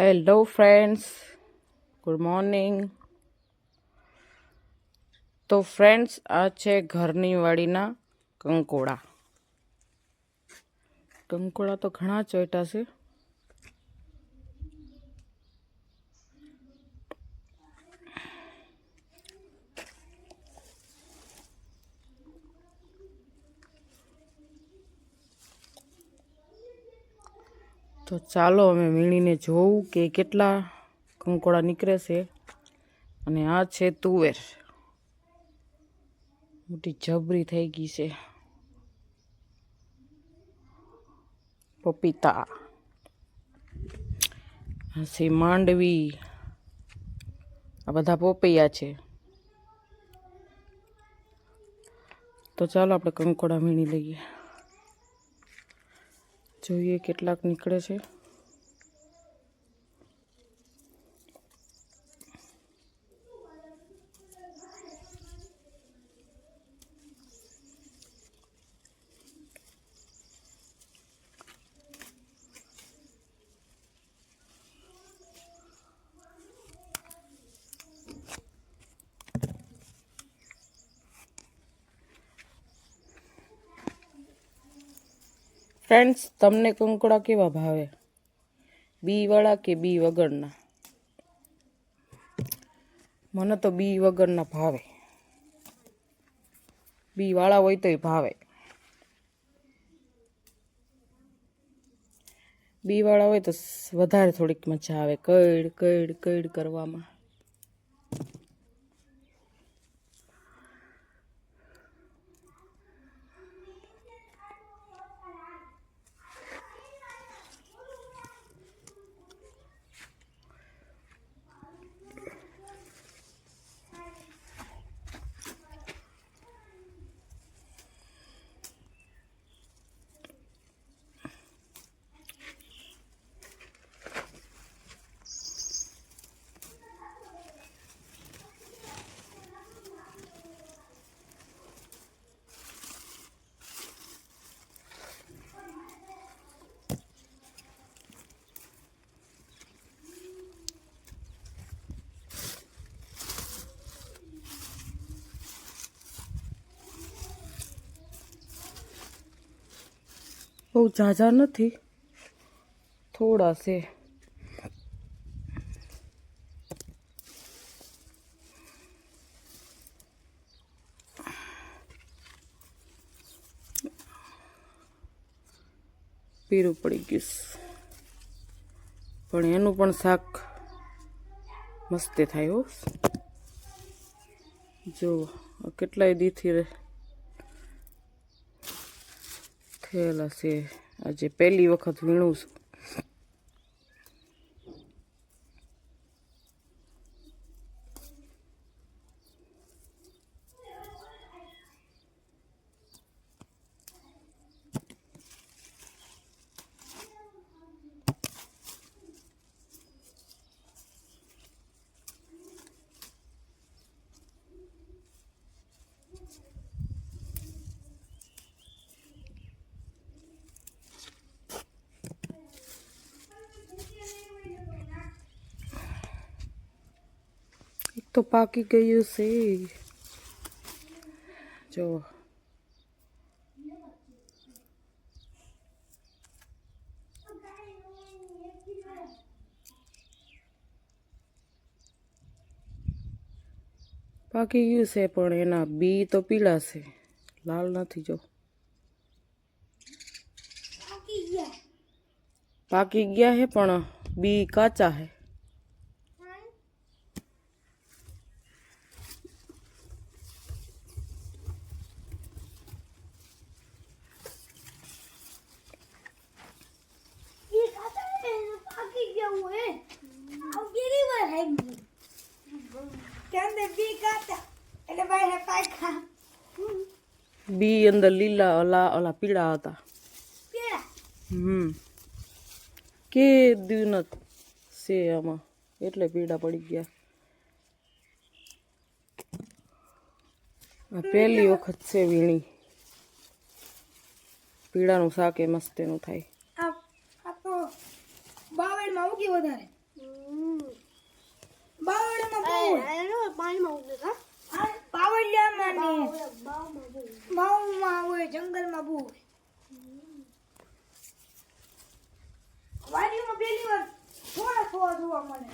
Hello friends good morning તો friends આ છે ઘરની વાડીના કંકોડા. કંકોડા તો ઘણા ચોઈટા છે. તો ચાલો અમે વીણીને જોવું કે કેટલા કંકોડા નીકળે છે. અને આ છે તુવેર. મોટી જબરી થઈ ગઈ છે. પપીતા. પછી માંડવી. આ બધા પોપૈયા છે. તો ચાલો આપણે કંકોડા વીણી લઈએ. જોઈએ કેટલાક નીકળે છે. ફ્રેન્ડ્સ તમને કંકોડા કેવા ભાવે? બી વાળા કે બી વગરના? મને તો બી વગરના ભાવે. બી વાળા હોય તોય ભાવે. બી વાળા હોય તો વધારે થોડીક મજા આવે. કઈડ કઈડ કઈડ કરવામાં. બહુ ઝાઝા નથી. થોડા છે. પીરું પડી ગયું પણ એનું પણ શાક મસ્તે થાય હો. જો કેટલાય દીથી રે- હશે. આજે પહેલી વખત વીણું છું. તો પાકી ગયું છે જો પાકી ગયું છે પણ એના બી તો પીળા છે લાલ નથી જો પાકી ગયા હે પણ બી કાચા હે બી અંદર લીલા ઓલા ઓલા પીળા હતા. હમ. કે દિવનત છે આમાં. એટલે પીડા પડી ગયા. પહેલી વખત છે વીણી. પીળાનું શાક એ મસ્ત એનું થાય. બાવળમાં મૂકી વધારે. હોય હોય જંગલમાં બહુ વાડીમાં પહેલી વાર થોડા થોડા જોવા મળે.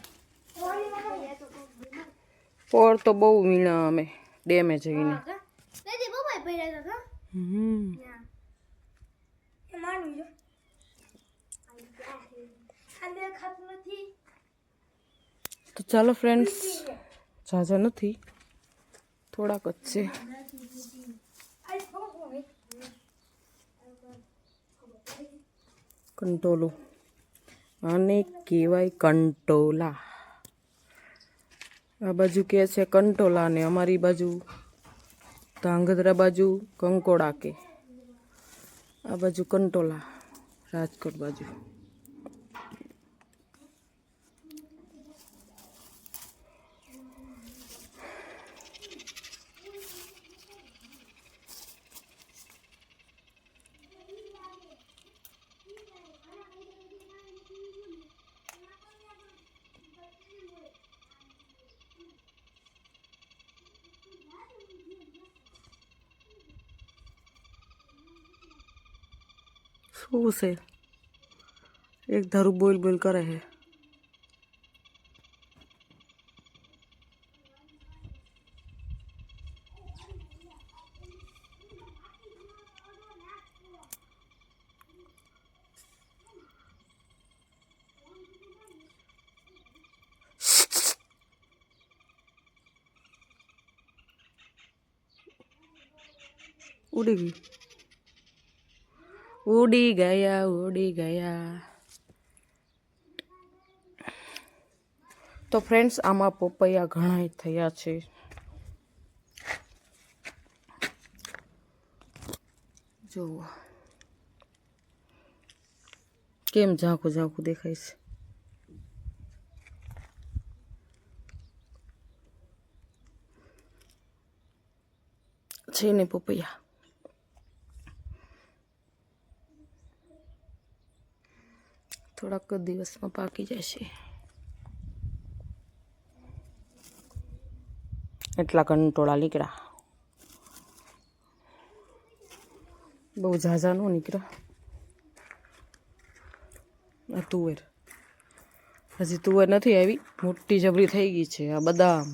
પોર તો બહુ વીણા અમે ડેમેજ જઈને હમ. એ જો. આ દેખાતું નથી. તો ચાલો ફ્રેન્ડ્સ ઝાઝા નથી. થોડાક જ છે. કંટોલો. આને કહેવાય કંટોલા. આ બાજુ કહે છે કંટોલા ને અમારી બાજુ ધાંગધ્રા બાજુ કંકોડા કે. આ બાજુ કંટોલા, રાજકોટ બાજુ. શું છે એક ધારું બોલ બોલ કરે છે ઉડી ગઈ ઉડી ગયા ઉડી ગયા તો ફ્રેન્ડ્સ આમાં પપૈયા ઘણા થયા છે. જુઓ. કેમ ઝાંખું ઝાંખું દેખાય છે? છે ને પપૈયા? થોડાક દિવસમાં પાકી જશે. એટલા કંટોળા નીકળ્યા. બહુ ઝાઝા નો નીકળ્યા. આ તુવેર. હજી તુવેર નથી આવી મોટી જબરી થઈ ગઈ છે આ બદામ.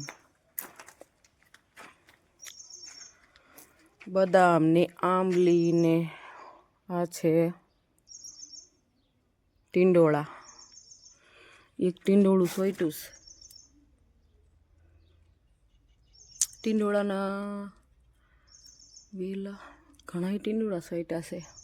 બદામ ને આંબલી ને આ છે ટીંડોળા. એક ટીંડોળું છે. ટીંડોળાના વેલા ઘણા ટીંડોળા સોઈટા છે.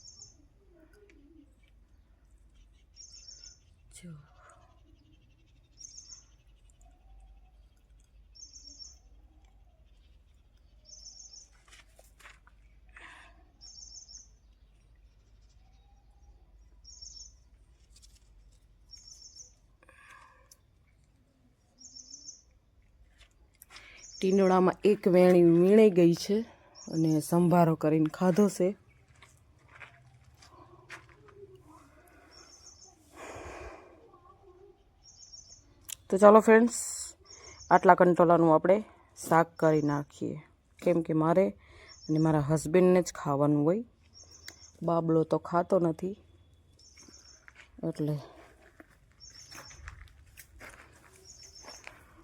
ટીંડોળામાં એક વેણી વીણાઈ ગઈ છે અને સંભારો કરીને ખાધો છે. તો ચાલો ફ્રેન્ડ્સ આટલા કંટોલાનું આપણે શાક કરી નાખીએ. કેમ કે મારે અને મારા હસબન્ડને જ ખાવાનું હોય. બાબલો તો ખાતો નથી. એટલે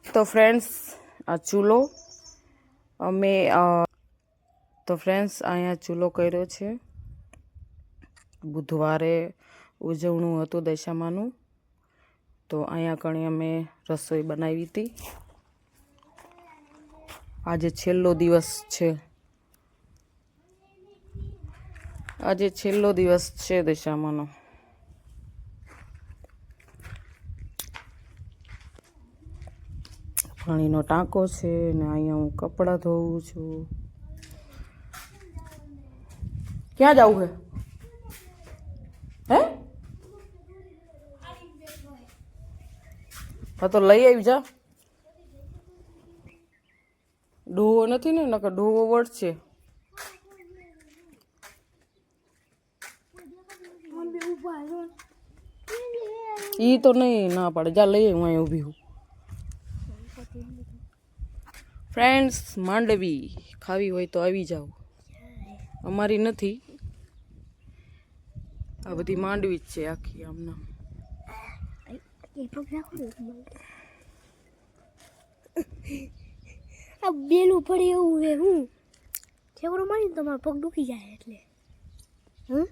તો ફ્રેન્ડ્સ આ ચૂલો. અમે તો ફ્રેન્ડ્સ અહીંયા ચૂલો કર્યો છે. બુધવારે ઉજવણું હતું દશામાનું. તો અહીંયા કણી અમે રસોઈ બનાવી હતી. આજે છેલ્લો દિવસ છે. આજે છેલ્લો દિવસ છે દશામાનો. પાણીનો ટાંકો છે ને અહીંયા હું કપડાં ધોઉં છું. ક્યાં જવું હે? હે? હા તો લઈ આવી જા. ડોવો નથી ને, નકર ડોવો વળશે. છે ઈ તો નહીં ના પાડે. જા લઈ હું અહીં ઊભી હું. ફ્રેન્ડ્સ માંડવી. ખાવી હોય તો આવી જાઓ. અમારી નથી. આ બધી માંડવી જ છે આખી આમના. આ બેલું પડે એવું હે, હું? છેવડો મારી તમારો પગ દુખી જાય એટલે. હમ?